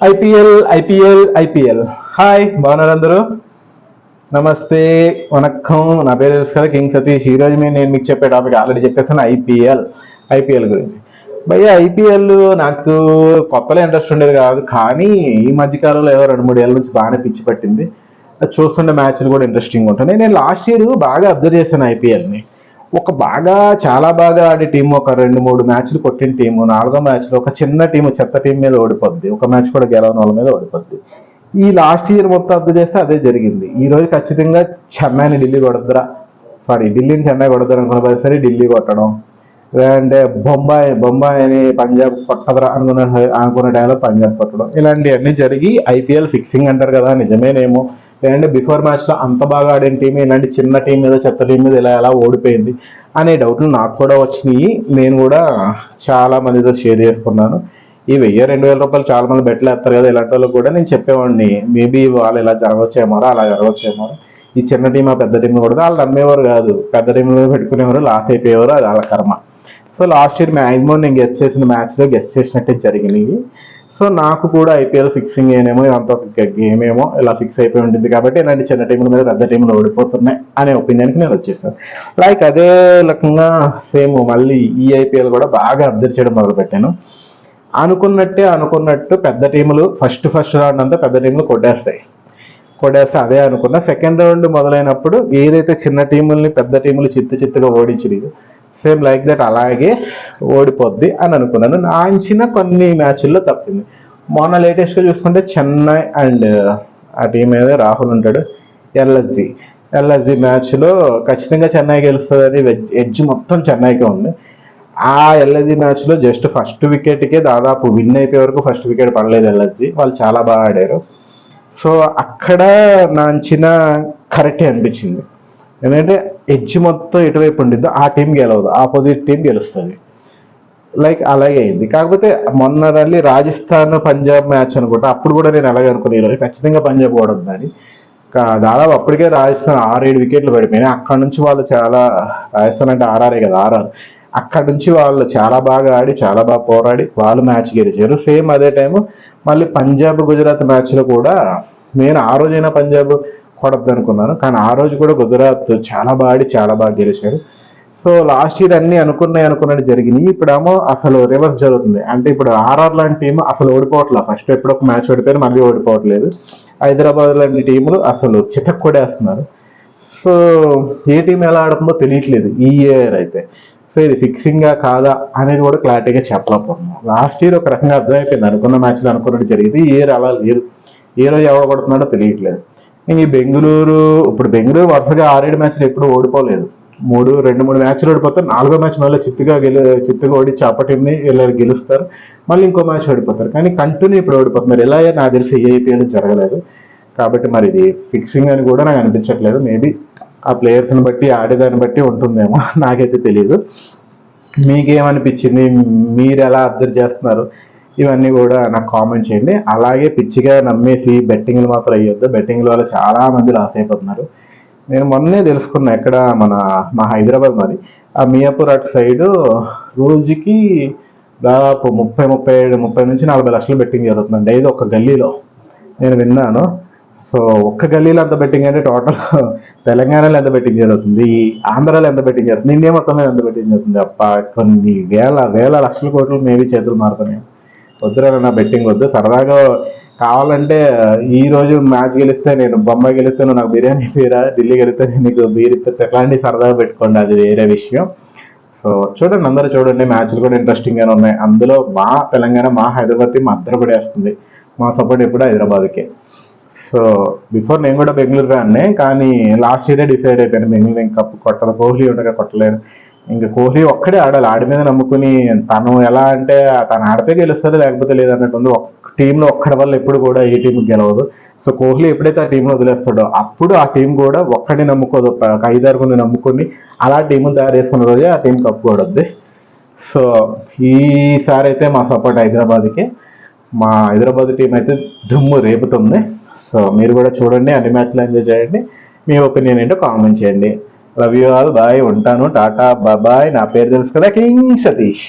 IPL IPL IPL. Hi బాగున్నారు అందరూ? నమస్తే వనక్కం. నా పేరు తెలుసు కింగ్ సతీష్. ఈరోజు రోజు నేను మీకు చెప్పే టాపిక్ ఆల్రెడీ చెప్పేసాను ఐపీఎల్ ఐపీఎల్ గురించి. భయ్య ఐపీఎల్ నాకు కొత్తలో ఇంట్రెస్ట్ ఉండేది కాదు కానీ ఈ మధ్యకాలంలో ఏదో రెండు మూడు ఏళ్ళ నుంచి బాగానే పిచ్చి పట్టింది. అది చూస్తుండే మ్యాచ్లు కూడా ఇంట్రెస్టింగ్ ఉంటుంది నేను లాస్ట్ ఇయర్ బాగా అబ్జర్వ్ చేశాను ఐపీఎల్ని. ఒక బాగా చాలా బాగా ఆడే టీం ఒక రెండు మూడు మ్యాచ్లు కొట్టిన టీము నాలుగో మ్యాచ్లో ఒక చిన్న టీము చెత్త టీం మీద ఓడిపోద్ది. ఒక మ్యాచ్ కూడా గెలవని వాళ్ళ మీద ఓడిపోద్ది. ఈ లాస్ట్ ఇయర్ మొత్తం అర్థం చేస్తే అదే జరిగింది. ఈ రోజు ఖచ్చితంగా చెన్నైని ఢిల్లీ కొడద్దురా సారీ ఢిల్లీని చెన్నై కొడతారు అనుకున్న పరిస్థితి ఢిల్లీ కొట్టడం. లేదంటే uh, బొంబాయి బొంబాయి అని పంజాబ్ కొట్టదురా అనుకున్న అనుకున్న టైంలో పంజాబ్ కొట్టడం. ఇలాంటివన్నీ జరిగి ఐపీఎల్ ఫిక్సింగ్ అంటారు కదా నిజమేనేమో. లేదంటే బిఫోర్ మ్యాచ్లో అంత బాగా ఆడిన టీం ఇలాంటి చిన్న టీం మీద చెత్త టీం మీద ఇలా ఎలా ఓడిపోయింది అనే డౌట్లు నాకు కూడా వచ్చినాయి. నేను కూడా చాలా మందితో షేర్ చేసుకున్నాను. ఈ వెయ్యి రెండు వేల రూపాయలు చాలా మంది బెట్లు వేస్తారు కదా ఇలాంటి వాళ్ళకి కూడా నేను చెప్పేవాడిని. మేబీ వాళ్ళు ఇలా జరగవచ్చేమో అలా జరగవచ్చేమో ఈ చిన్న టీం ఆ పెద్ద టీం కూడా వాళ్ళు నమ్మేవారు కాదు. పెద్ద టీం పెట్టుకునేవారు లాస్ అయిపోయేవారు అది వాళ్ళ కర్మ. సో లాస్ట్ ఇయర్ మ్యాక్సిమం నేను గెస్ట్ చేసిన మ్యాచ్లో గెస్ట్ చేసినట్టే జరిగినాయి. సో నాకు కూడా ఐపీఎల్ ఫిక్సింగ్ ఏనేమో ఇదంతా గేమ్ ఏమో ఇలా ఫిక్స్ అయిపోయి ఉంటుంది కాబట్టి ఇలాంటి చిన్న టీంల మీద పెద్ద టీంలు ఓడిపోతున్నాయి అనే ఒపీనియన్కి నేను వచ్చేసాను. లైక్ అదే రకంగా సేమ్ మళ్ళీ ఈ ఐపీఎల్ కూడా బాగా అబ్జర్వ్ చేయడం మొదలుపెట్టాను. అనుకున్నట్టే అనుకున్నట్టు పెద్ద టీములు ఫస్ట్ ఫస్ట్ రౌండ్ అంతా పెద్ద టీములు కొట్టేస్తాయి. కొట్టేస్తే అదే అనుకున్నా. సెకండ్ రౌండ్ మొదలైనప్పుడు ఏదైతే చిన్న టీముల్ని పెద్ద టీములు చిత్తు చిత్తుగా ఓడించినాయో సేమ్ లైక్ దట్ అలాగే ఓడిపోద్ది అని అనుకున్నాను. నా కొన్ని మ్యాచ్ల్లో తప్పింది. మొన్న లేటెస్ట్గా చూసుకుంటే చెన్నై అండ్ ఆ టీం మీద రాహుల్ ఉంటాడు ఎల్ఎస్జి. ఎల్ఎస్జి మ్యాచ్లో ఖచ్చితంగా చెన్నై గెలుస్తుంది. ఎడ్జ్ మొత్తం చెన్నైకే ఉంది. ఆ ఎల్ఎస్జి మ్యాచ్లో జస్ట్ ఫస్ట్ వికెట్కే దాదాపు విన్ అయిపోయే వరకు ఫస్ట్ వికెట్ పడలేదు ఎల్ఎస్జి. వాళ్ళు చాలా బాగా ఆడారు. సో అక్కడ నా అంచనా కరెక్టే అనిపించింది. ఎందుకంటే ఎడ్జ్ మొత్తం ఎటువైపు ఉండిద్దో ఆ టీం గెలవదు ఆపోజిట్ టీం గెలుస్తుంది. లైక్ అలాగే అయింది. కాకపోతే మొన్న రల్లీ రాజస్థాన్ పంజాబ్ మ్యాచ్ అనుకుంటా అప్పుడు కూడా నేను అలాగే అనుకునే ఈరోజు. ఖచ్చితంగా పంజాబ్ ఓడొద్దని. కా- దాదాపు అప్పటికే రాజస్థాన్ ఆరేడు వికెట్లు పడిపోయినాయి. అక్కడ నుంచి వాళ్ళు చాలా రాజస్థాన్ అంటే ఆర్ఆర్ఏ కదా ఆర్ఆర్. అక్కడ నుంచి వాళ్ళు చాలా బాగా ఆడి చాలా బాగా పోరాడి వాళ్ళు మ్యాచ్ గెలిచారు. సేమ్ అదే టైము మళ్ళీ పంజాబ్ గుజరాత్ మ్యాచ్లో కూడా నేను ఆ రోజైనా పంజాబ్ కొడద్దు అనుకున్నాను. కానీ ఆ రోజు కూడా గుజరాత్ చాలా బాగా చాలా బాగా గెలిచారు. సో లాస్ట్ ఇయర్ అన్ని అనుకున్నాయి అనుకున్నట్టు జరిగినాయి. ఇప్పుడేమో అసలు రివర్స్ జరుగుతుంది. అంటే ఇప్పుడు ఆర్ఆర్ లాంటి టీం అసలు ఓడిపోవట్లేదు ఫస్ట్ ఎప్పుడు ఒక మ్యాచ్ ఓడిపోయారు మళ్ళీ ఓడిపోవట్లేదు. హైదరాబాద్ లాంటి టీములు అసలు చితక్ కొడేస్తున్నారు సో ఏ టీం ఎలా ఆడుతుందో తెలియట్లేదు ఈ ఇయర్ అయితే. సో ఇది ఫిక్సింగా కాదా అనేది కూడా క్లారిటీగా చెప్పలేకపోతున్నాం లాస్ట్ ఇయర్ ఒక రకంగా అర్థమైపోయింది. అనుకున్న మ్యాచ్లు అనుకున్నట్టు జరిగింది. ఈ ఇయర్ అలా లేదు. ఏ రోజు ఎవరు కొడుతున్నాడో తెలియట్లేదు. ఈ బెంగళూరు ఇప్పుడు బెంగళూరు వరుసగా ఆరేడు మ్యాచ్లు ఎప్పుడు ఓడిపోలేదు. మూడు రెండు మూడు మ్యాచ్లు ఓడిపోతారు నాలుగో మ్యాచ్ మళ్ళీ చిత్తుగా గెలు చిత్తుగా ఓడి చాపటిని ఇలా వీళ్ళు గెలుస్తారు. మళ్ళీ ఇంకో మ్యాచ్ ఓడిపోతారు. కానీ కంటిన్యూ ఇప్పుడు ఓడిపోతున్నారు. ఎలా నాకు తెలిసి ఏఐపి ఐపీఎల్ జరగలేదు. కాబట్టి మరి ఇది ఫిక్సింగ్ అని కూడా నాకు అనిపించట్లేదు. మేబీ ఆ ప్లేయర్స్ని బట్టి ఆడేదాన్ని బట్టి ఉంటుందేమో నాకైతే తెలియదు మీకేమనిపించింది? మీరు ఎలా అబ్జర్వ్ చేస్తున్నారు? ఇవన్నీ కూడా నాకు కామెంట్ చేయండి. అలాగే పిచ్చిగా నమ్మేసి బెట్టింగ్లు మాత్రం అయ్యొద్దు బెట్టింగ్ల వల్ల చాలా మంది లాస్ అయిపోతున్నారు. నేను మొన్నే తెలుసుకున్నా ఎక్కడ మన మా హైదరాబాద్ మరి ఆ మియాపూర్ అటు సైడు రోజుకి దాదాపు ముప్పై ముప్పై ఏడు ముప్పై నుంచి నలభై లక్షలు బెట్టింగ్ జరుగుతుందండి. ఇది ఒక గల్లీలో. నేను విన్నాను. సో ఒక్క గల్లీలో ఎంత బెట్టింగ్ అంటే టోటల్ తెలంగాణలో ఎంత బెట్టింగ్ జరుగుతుంది? ఆంధ్రాలో ఎంత బెట్టింగ్ జరుగుతుంది? ఇండియా మొత్తంలో ఎంత బెట్టింగ్ జరుగుతుంది? అప్ప కొన్ని వేల వేల లక్షల కోట్లు మేబీ చేతులు మారుతున్నాయి. వద్దురా నా బెట్టింగ్ వద్దు. సరదాగా కావాలంటే ఈ రోజు మ్యాచ్ గెలిస్తే నేను బొమ్మాయి గెలిస్తే నువ్వు నాకు బిర్యానీ పీరా ఢిల్లీ గెలిస్తే నేను నీకు బీర్ ఇస్తే. ఎట్లాంటి సరదాగా పెట్టుకోండి అది వేరే విషయం. సో చూడండి అందరూ చూడండి మ్యాచ్లు కూడా ఇంట్రెస్టింగ్గానే ఉన్నాయి. అందులో మా తెలంగాణ మా హైదరాబాద్ టీం అద్దరు పడేస్తుంది మా సపోర్ట్ ఎప్పుడు హైదరాబాద్కే. సో బిఫోర్ నేను కూడా బెంగళూరు ఫ్యాన్నే కానీ లాస్ట్ ఇయరే డిసైడ్ అయిపోయాను. బెంగళూరు ఇంకా కప్పు కొట్టాలి కోహ్లీ ఉండగా కొట్టలేను. ఇంకా కోహ్లీ ఒక్కడే ఆడాలి. ఆడి మీద నమ్ముకుని తను ఎలా అంటే తను ఆడితే గెలుస్తుంది లేకపోతే లేదన్నట్టు ఉంది. ఒక్క టీంలో ఒక్కడి వల్ల ఎప్పుడు కూడా ఏ టీం గెలవదు. సో కోహ్లీ ఎప్పుడైతే ఆ టీంలో వదిలేస్తాడో అప్పుడు ఆ టీం కూడా ఒక్కడిని నమ్ముకోదు. ఒక ఐదారుగురిని నమ్ముకొని అలా టీములు తయారు చేసుకున్న రోజే ఆ టీం కప్పు కొడద్ది సో ఈసారి అయితే మా సపోర్ట్ హైదరాబాద్కి. మా హైదరాబాద్ టీం అయితే దుమ్ము రేపుతుంది. సో మీరు కూడా చూడండి అన్ని మ్యాచ్లు ఎంజాయ్ చేయండి. మీ ఒపీనియన్ ఏంటో కామెంట్ చేయండి. లవ్ యూ ఆల్ బాయ్ ఉంటాను. టాటా బాయ్ నా పేరు తెలుసు కదా కింగ్ సతీష్.